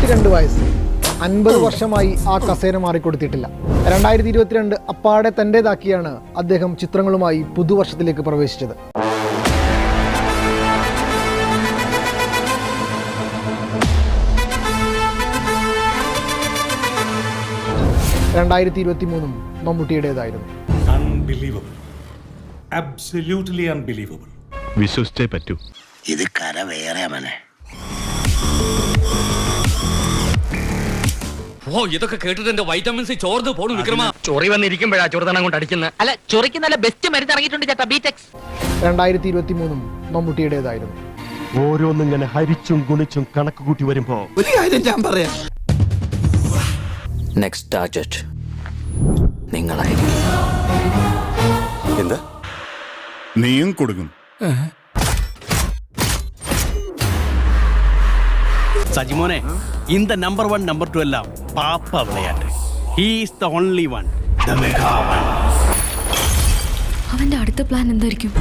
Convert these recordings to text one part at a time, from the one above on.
എഴുപത്തിരണ്ട് വയസ്സ്. അൻപത് വർഷമായി ആ കസേര മാറിക്കൊടുത്തിട്ടില്ല. രണ്ടായിരത്തി ഇരുപത്തിരണ്ട് അപ്പാടെ തന്റേതാക്കിയാണ് അദ്ദേഹം ചിത്രങ്ങളുമായി പുതുവർഷത്തിലേക്ക് പ്രവേശിച്ചത്. രണ്ടായിരത്തി ഇരുപത്തി മൂന്നും മമ്മൂട്ടിയുടേതായിരുന്നു. അൺബിലീവബിൾ അബ്സല്യൂട്ട്ലി അൺബിലീവബിൾ വിശ്വസിച്ചേ പറ്റൂ. ഇത് കര വേറെ മനെ. ഓ ഇതൊക്കെ കേട്ടിട്ട് എന്റെ വൈറ്റമിൻസ് ചോർന്ന് പോണു വിക്രമ. ചൊറി വന്നിരിക്കുമ്പോഴാ ചൊറുതണം കൊണ്ട് അടിക്കുന്നത് അല്ല ചൊറിക്ക് നല്ല ബെസ്റ്റ് മരുന്ന് ഇറങ്ങിയിട്ടുണ്ട് ചേട്ടാ ബിടെക്സ് രണ്ടായിരത്തി ഇരുപത്തി മൂന്നും മമ്മൂട്ടിയുടേതായിരുന്നു ഓരോന്നിങ്ങനെ ഹരിച്ചും ഗുണിച്ചും കണക്ക് കൂട്ടി വരുമ്പോ നെക്സ്റ്റ് ടാർജറ്റ് നിങ്ങളായിരിക്കും. എന്താ? നീയും കൊടുക്കും. സജിമോനെ இந்த நம்பர் ஒன் நம்பர் டூ எல்லாம் பாப்பா விளையாட்டு he is the only one the mega one അവന്റെ അടുത്ത പ്ലാൻ എന്തായിരിക്കും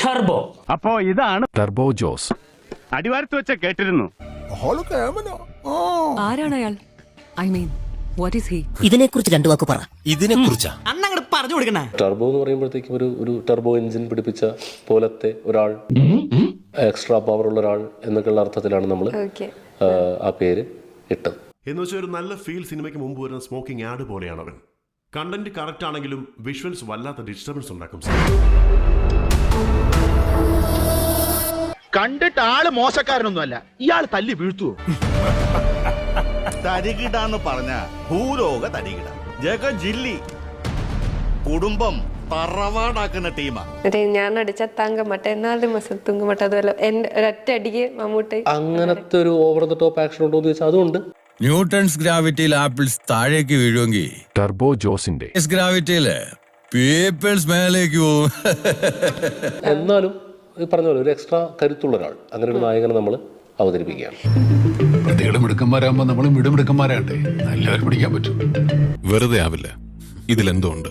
ടർബോ അപ്പോ ഇതാണ് ടർബോ ജോസ് അടിവാരത്ത് വെച്ച കേട്ടിരുന്നു ആരാണ് അയാൾ I mean what is he ഇതിനെക്കുറിച്ച് രണ്ടു വാക്ക് പറ. ഇതിനെ കുറിച്ചാ അങ്ങോട്ട് പറഞ്ഞു കൊടുക്കണേ. ടർബോ എന്ന് പറയുമ്പോഴത്തേക്കും ഒരു ഒരു ടർബോ എഞ്ചിൻ പിടിപ്പിച്ച പോലത്തെ ഒരാൾ എക്സ്ട്രാ പവർ ഉള്ള ഒരാൾ എന്നൊക്കെയുള്ള അർത്ഥത്തിലാണ് നമ്മൾ ആ പേര് ഇട്ടത്. എന്ന് വെച്ചാൽ ഒരു നല്ല ഫീൽ സിനിമയ്ക്ക് മുമ്പ് വരുന്ന സ്മോക്കിംഗ് ആഡ് പോലെയാണ് അവൻ. കണ്ടന്റ് കറക്റ്റ് ആണെങ്കിലും വിഷ്വൽസ് വല്ലാത്ത ഡിസ്റ്റർബൻസ് ഉണ്ടാക്കും കണ്ടിട്ട് ആൾ മോശക്കാരനൊന്നുമല്ല ഇയാൾ തല്ലി വീഴ്ത്തുവോ? തരികിടാന്ന് പറഞ്ഞ ഭൂലോക തരികിട. ജഗ ജില്ലി. കുടുംബം തറവാടാക്കുന്ന ടീമാ. ഞാൻ അടിച്ച തങ്കമട്ട എന്നാലും മസം തുങ്ക മട്ട അതുപോലെ എന്റെ ഒരൊറ്റ അടിക്ക് മമ്മൂട്ടി. അങ്ങനത്തെ ഒരു ഓവർ ദ ടോപ്പ് ആക്ഷൻ ഉണ്ടോ എന്ന് ചോദിച്ചാൽ അതുണ്ട്. ന്യൂട്ടൺസ് ഗ്രാവിറ്റിയിൽ ആപ്പിൾസ് താഴേക്ക് വീഴുമെങ്കിൽ ടർബോ ജോസിന്റെ ഗ്രാവിറ്റിയിൽ പീപ്പിൾസ് മേലേക്ക് പോവും എന്നാലും ഈ പറഞ്ഞ പോലെ ഒരു എക്സ്ട്രാ കരുത്തുള്ള ഒരാൾ അങ്ങനെ ഒരു നായകനെ നമ്മൾ അവതരിപ്പിക്കുകയാണ്. മിടുക്കന്മാരാകുമ്പോ നമ്മളും മിടുമിടുക്കന്മാരാട്ടെ എല്ലാവരും പിടിക്കാൻ പറ്റും. വെറുതെ ആവില്ല. ഇതിലെന്തോ ഉണ്ട്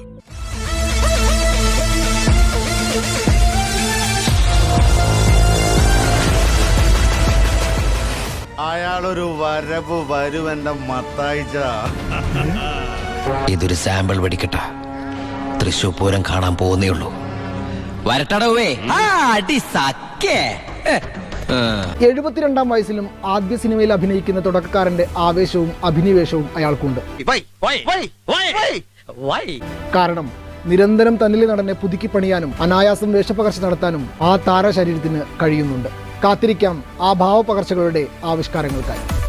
അയാളൊരു വരവ് വരുമെന്റെ മത്തായിച്ച. ഇതൊരു സാമ്പിൾ വെടിക്കട്ട. തൃശൂർ പൂരം കാണാൻ പോകുന്നേ ഉള്ളൂ. വരട്ടടവേ. അടി സക്കേ എഴുപത്തിരണ്ടാം വയസ്സിലും ആദ്യ സിനിമയിൽ അഭിനയിക്കുന്ന തുടക്കക്കാരന്റെ ആവേശവും അഭിനിവേശവും അയാൾക്കുണ്ട്. കാരണം നിരന്തരം തന്നിലെ നടനെ പുതുക്കി പണിയാനും അനായാസം വേഷപ്പകർച്ച നടത്താനും ആ താരശരീരത്തിന് കഴിയുന്നുണ്ട്. കാത്തിരിക്കാം ആ ഭാവപകർച്ചകളുടെ ആവിഷ്കാരങ്ങൾക്കായി.